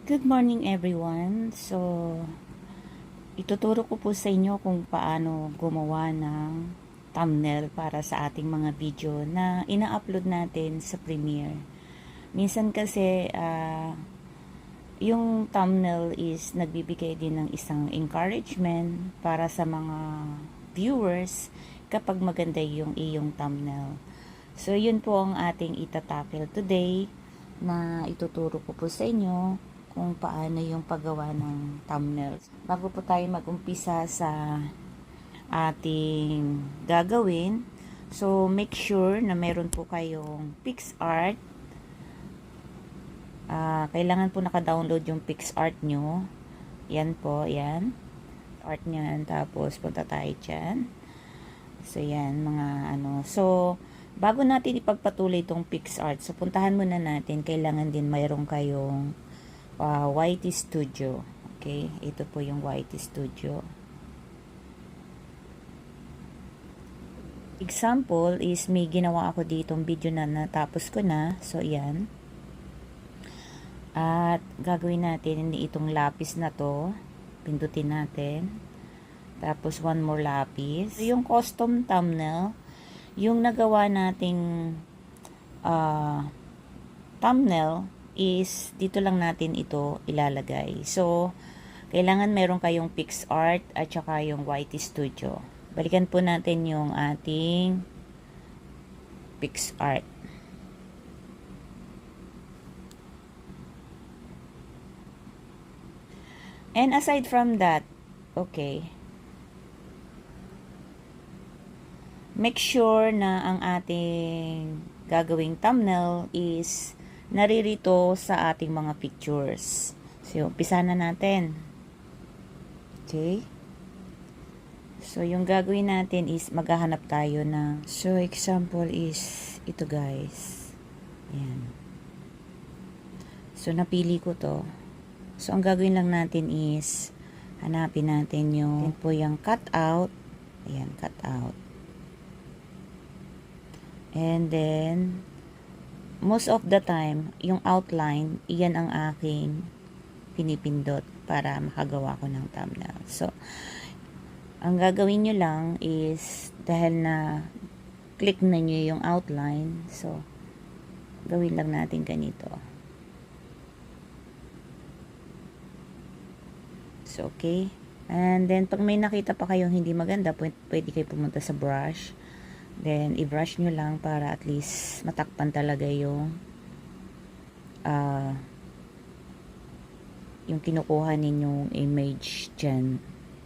Good morning everyone. So, ituturo ko po sa inyo kung paano gumawa ng thumbnail para sa ating mga video na ina-upload natin sa Premiere. Minsan kasi ah, yung thumbnail is nagbibigay din ng isang encouragement para sa mga viewers kapag maganda yung iyong thumbnail. So, yun po ang ating itatackle today na ituturo ko po sa inyo kung paano yung paggawa ng thumbnails. Bago po tayo mag-umpisa sa ating gagawin, so make sure na meron po kayong PixArt. Ah, kailangan po naka-download yung PixArt nyo. Yan po, yan. Art nyan. Tapos, punta tayo dyan. So, yan, mga ano. So, bago natin ipagpatuloy itong PixArt, so puntahan muna natin, kailangan din mayroon kayong uh, YT Studio. Okay, ito po yung YT Studio. Example is may ginawa ako ditong video na natapos ko na. So, yan. At gagawin natin itong lapis na to. Pindutin natin. Tapos one more lapis. So, yung custom thumbnail, yung nagawa nating uh, thumbnail is dito lang natin ito ilalagay. So, kailangan meron kayong PixArt at saka yung YT Studio. Balikan po natin yung ating PixArt. And aside from that, okay, make sure na ang ating gagawing thumbnail is naririto sa ating mga pictures. So, umpisa na natin. Okay? So, yung gagawin natin is maghahanap tayo ng so, example is ito guys. Ayan. So, napili ko to. So, ang gagawin lang natin is hanapin natin yung po yung cut out. Ayan, cut out. And then, most of the time, yung outline, iyan ang aking pinipindot para makagawa ko ng thumbnail. So, ang gagawin nyo lang is, dahil na click na nyo yung outline, so, gawin lang natin ganito. So, okay. And then, pag may nakita pa kayong hindi maganda, pwede, kayo pumunta sa brush. Then, i-brush nyo lang para at least matakpan talaga yung uh, yung kinukuha ninyong image dyan.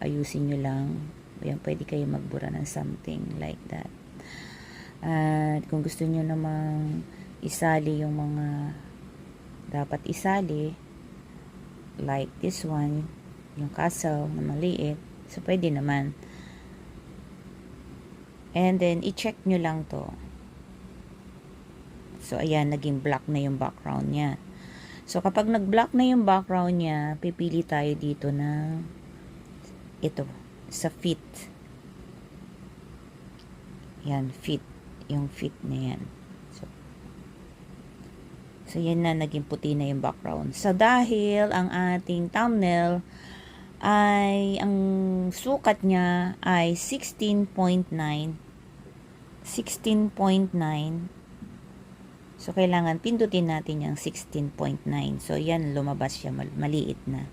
Ayusin nyo lang. Ayan, pwede kayo magbura ng something like that. At kung gusto nyo namang isali yung mga dapat isali, like this one, yung castle na maliit, so pwede naman. And then, i-check nyo lang to. So, ayan, naging black na yung background niya. So, kapag nag-black na yung background niya, pipili tayo dito na ito, sa fit. Yan, fit. Yung fit na yan. So, so yan na, naging puti na yung background. So, dahil ang ating thumbnail ay ang sukat niya ay 16.9 16.9 so kailangan pindutin natin yung 16.9 so yan lumabas siya mal maliit na.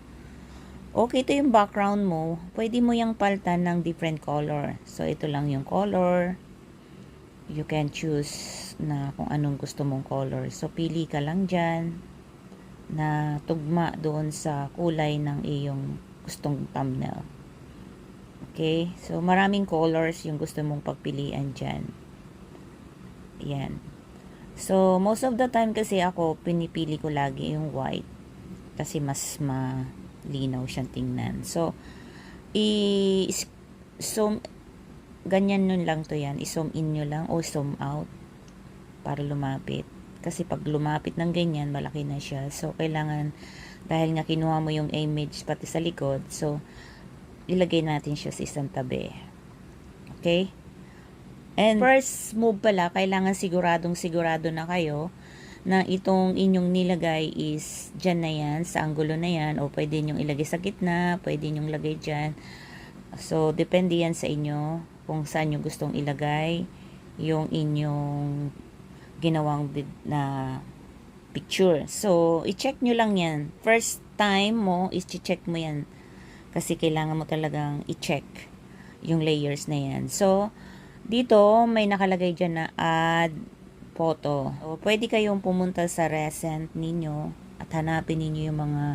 Okay ito yung background mo. Pwede mo yung paltan ng different color. So ito lang yung color. You can choose na kung anong gusto mong color. So pili ka lang dyan na tugma doon sa kulay ng iyong gustong thumbnail. Okay? So, maraming colors yung gusto mong pagpilian dyan. Yan. So, most of the time kasi ako, pinipili ko lagi yung white. Kasi mas malinaw siyang tingnan. So, i zoom ganyan nun lang to yan. I-zoom in nyo lang o zoom out para lumapit. Kasi pag lumapit ng ganyan, malaki na siya. So, kailangan dahil nga kinuha mo yung image pati sa likod so ilagay natin siya sa isang tabi okay and first move pala kailangan siguradong sigurado na kayo na itong inyong nilagay is dyan na yan, sa anggulo na yan, o pwede nyong ilagay sa gitna, pwede nyong lagay dyan. So, depende yan sa inyo kung saan nyo gustong ilagay yung inyong ginawang na picture. So, i-check nyo lang yan. First time mo, i-check mo yan. Kasi kailangan mo talagang i-check yung layers na yan. So, dito, may nakalagay dyan na add photo. So, pwede kayong pumunta sa recent ninyo at hanapin ninyo yung mga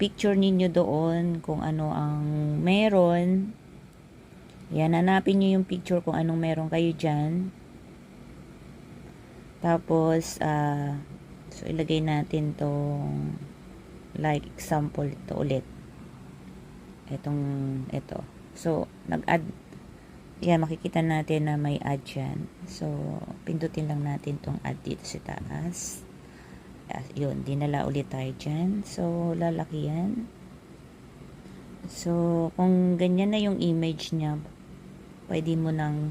picture ninyo doon kung ano ang meron. Yan, hanapin nyo yung picture kung anong meron kayo dyan. Tapos, ah, so ilagay natin tong like example to ulit. Itong, ito. So, nag-add yan, makikita natin na may add yan. So, pindutin lang natin tong add dito sa taas. Yun, dinala ulit tayo dyan. So, lalaki yan. So, kung ganyan na yung image niya, pwede mo nang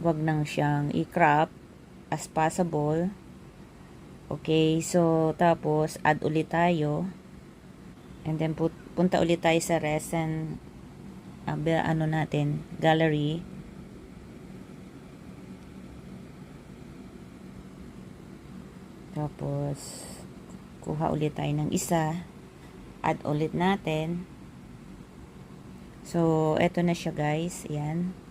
wag nang siyang i-crop as possible. Okay, so tapos add ulit tayo. And then put, punta ulit tayo sa recent uh, ano natin, gallery. Tapos kuha ulit tayo ng isa. Add ulit natin. So, eto na siya guys. Ayan.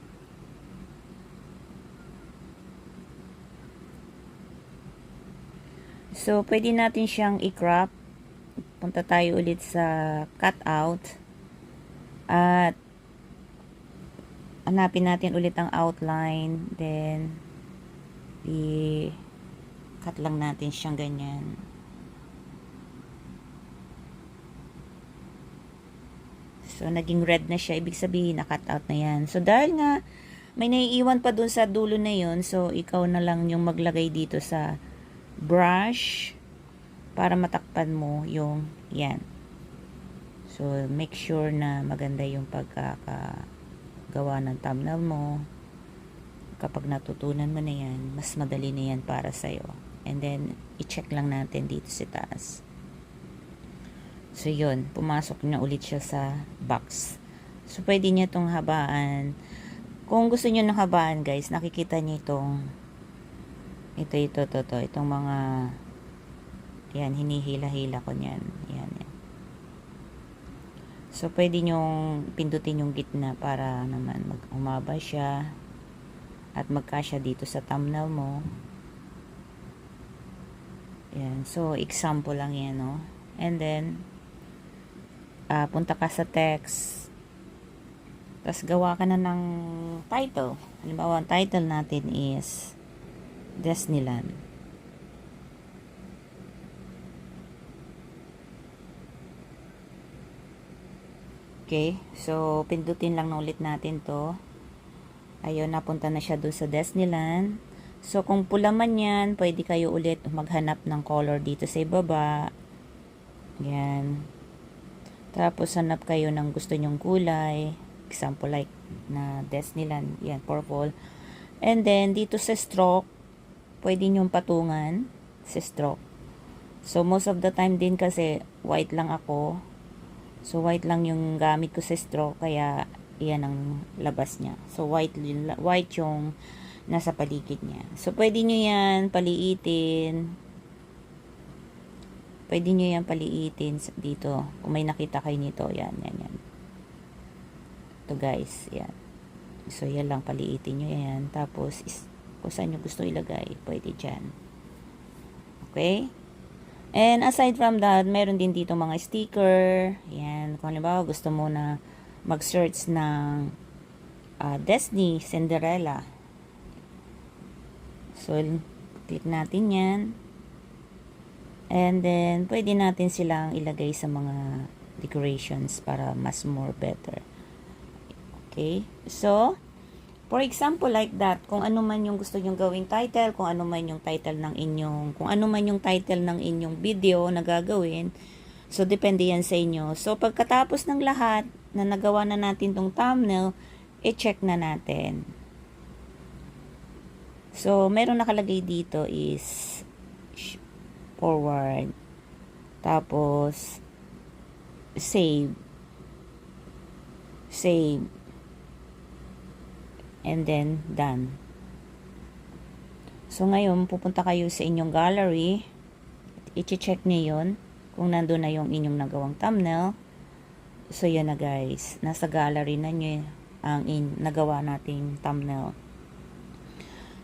So, pwede natin siyang i-crop. Punta tayo ulit sa cutout. At hanapin natin ulit ang outline. Then, i-cut lang natin siyang ganyan. So, naging red na siya. Ibig sabihin, na-cut out na yan. So, dahil nga, may naiiwan pa dun sa dulo na yon So, ikaw na lang yung maglagay dito sa brush para matakpan mo yung yan. So, make sure na maganda yung pagkakagawa ng thumbnail mo. Kapag natutunan mo na yan, mas madali na yan para sa'yo. And then, i-check lang natin dito sa taas. So, yun. Pumasok na ulit siya sa box. So, pwede niya itong habaan. Kung gusto niyo ng habaan, guys, nakikita niyo itong ito, ito, ito, ito. Itong mga yan, hinihila-hila ko niyan. Yan, yan. So, pwede nyong pindutin yung gitna para naman mag umaba siya at magkasya dito sa thumbnail mo. Yan. So, example lang yan, no? And then, uh, punta ka sa text. Tapos, gawa ka na ng title. Halimbawa, ang title natin is Disneyland. Okay, so pindutin lang na ulit natin to. Ayun, napunta na siya doon sa Disneyland. So kung pula man yan, pwede kayo ulit maghanap ng color dito sa ibaba. Yan. Tapos hanap kayo ng gusto nyong kulay. Example like na Disneyland. Yan, purple. And then dito sa stroke, pwede nyong patungan sa stroke. So most of the time din kasi white lang ako. So, white lang yung gamit ko sa stroke, kaya iyan ang labas niya. So, white, white yung nasa paligid niya. So, pwede nyo yan paliitin. Pwede nyo yan paliitin dito. Kung may nakita kayo nito, yan, yan, yan. Ito guys, yan. So, yan lang, paliitin nyo yan. Tapos, is, kung saan nyo gusto ilagay, pwede dyan. Okay? And aside from that, meron din dito mga sticker. Yan, kung halimbawa gusto mo na mag-search ng uh, Disney Cinderella. So, click natin yan. And then, pwede natin silang ilagay sa mga decorations para mas more better. Okay? So, For example, like that, kung ano man yung gusto nyong gawing title, kung ano man yung title ng inyong, kung ano man yung title ng inyong video na gagawin, so depende yan sa inyo. So pagkatapos ng lahat na nagawa na natin tong thumbnail, i-check na natin. So meron nakalagay dito is forward. Tapos, save. Save. And then, done. So, ngayon, pupunta kayo sa inyong gallery. I-check niyo yun kung nandun na yung inyong nagawang thumbnail. So, yan na guys. Nasa gallery na nyo ang in, nagawa nating thumbnail.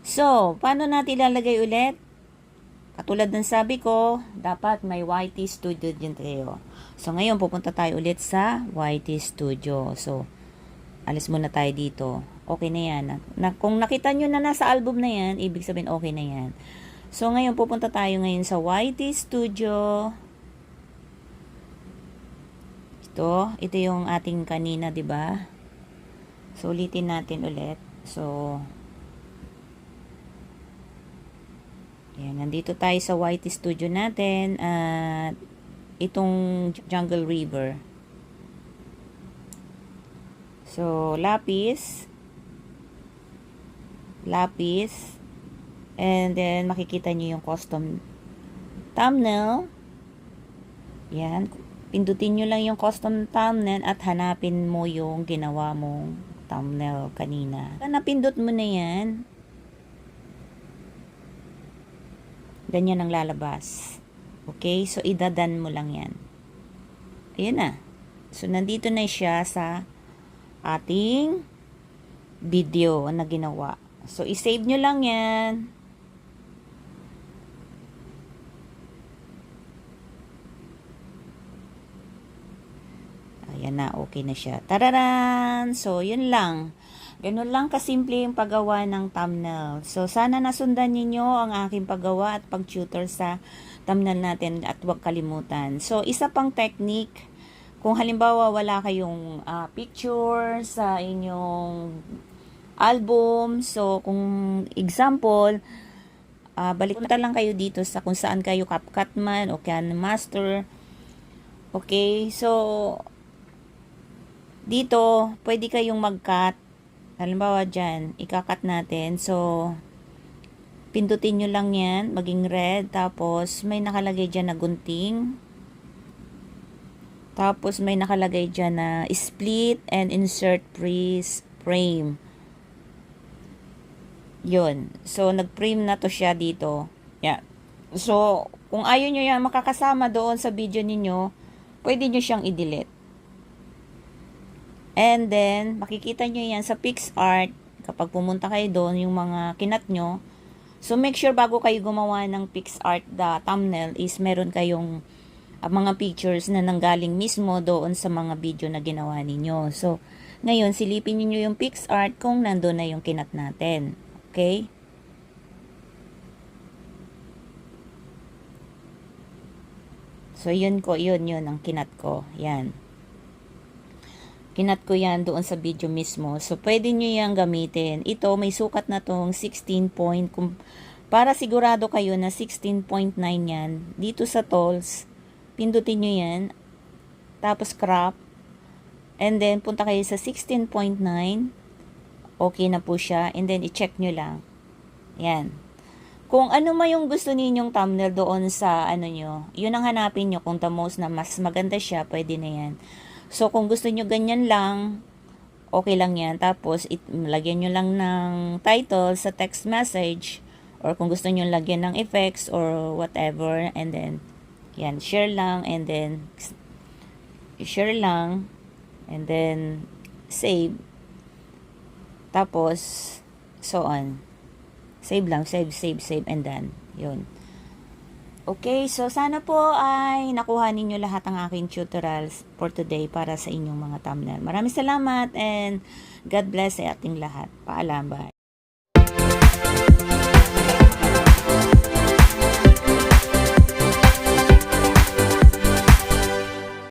So, paano natin ilalagay ulit? Katulad ng sabi ko, dapat may YT Studio din tayo. So, ngayon, pupunta tayo ulit sa YT Studio. So, alis muna tayo dito. Okay na yan. Na, kung nakita nyo na nasa album na yan, ibig sabihin okay na yan. So, ngayon, pupunta tayo ngayon sa YT Studio. Ito, ito yung ating kanina, 'di ba? So, ulitin natin ulit. So, yan, nandito tayo sa YT Studio natin at itong Jungle River. So, lapis, lapis, and then makikita nyo yung custom thumbnail. Yan, pindutin nyo lang yung custom thumbnail at hanapin mo yung ginawa mong thumbnail kanina. Napindot mo na yan, ganyan ang lalabas. Okay? So, idadan mo lang yan. Ayan na. So, nandito na siya sa ating video na ginawa. So, isave nyo lang yan. Ayan na, okay na siya. Tararan! So, yun lang. Ganun lang kasimple yung paggawa ng thumbnail. So, sana nasundan ninyo ang aking paggawa at pag-tutor sa thumbnail natin at huwag kalimutan. So, isa pang technique, kung halimbawa wala kayong ah, picture sa inyong album, so kung example, ah, balik na lang kayo dito sa kung saan kayo CapCut man o Can Master. Okay, so dito, pwede kayong mag-cut. Halimbawa dyan, ikakat natin. So, pindutin nyo lang yan, maging red. Tapos, may nakalagay dyan na gunting. Tapos, may nakalagay dyan na split and insert freeze frame. Yun. So, nag-frame na to siya dito. Yeah. So, kung ayaw nyo yan makakasama doon sa video ninyo, pwede nyo siyang i-delete. And then, makikita nyo yan sa PixArt. Kapag pumunta kayo doon, yung mga kinat nyo. So, make sure bago kayo gumawa ng PixArt the thumbnail is meron kayong ah, mga pictures na nanggaling mismo doon sa mga video na ginawa ninyo. So, ngayon, silipin niyo yung PixArt kung nandun na yung kinat natin. Okay? So, yun ko, yun, yun, ang kinat ko. Yan. Kinat ko yan doon sa video mismo. So, pwede nyo yan gamitin. Ito, may sukat na tong 16 point. Kung, para sigurado kayo na 16.9 yan, dito sa tools, pindutin nyo yan. Tapos, crop. And then, punta kayo sa 16.9. Okay na po siya. And then, i-check nyo lang. Yan. Kung ano ma yung gusto ninyong thumbnail doon sa ano nyo, yun ang hanapin nyo. Kung the most na mas maganda siya, pwede na yan. So, kung gusto nyo ganyan lang, okay lang yan. Tapos, it, lagyan nyo lang ng title sa text message. Or kung gusto nyo lagyan ng effects or whatever. And then, yan, share lang. And then, share lang. And then, save. Tapos, so on. Save lang, save, save, save, and done. Yun. Okay, so sana po ay nakuha ninyo lahat ang aking tutorials for today para sa inyong mga thumbnail. Maraming salamat and God bless sa ating lahat. Paalam, bye.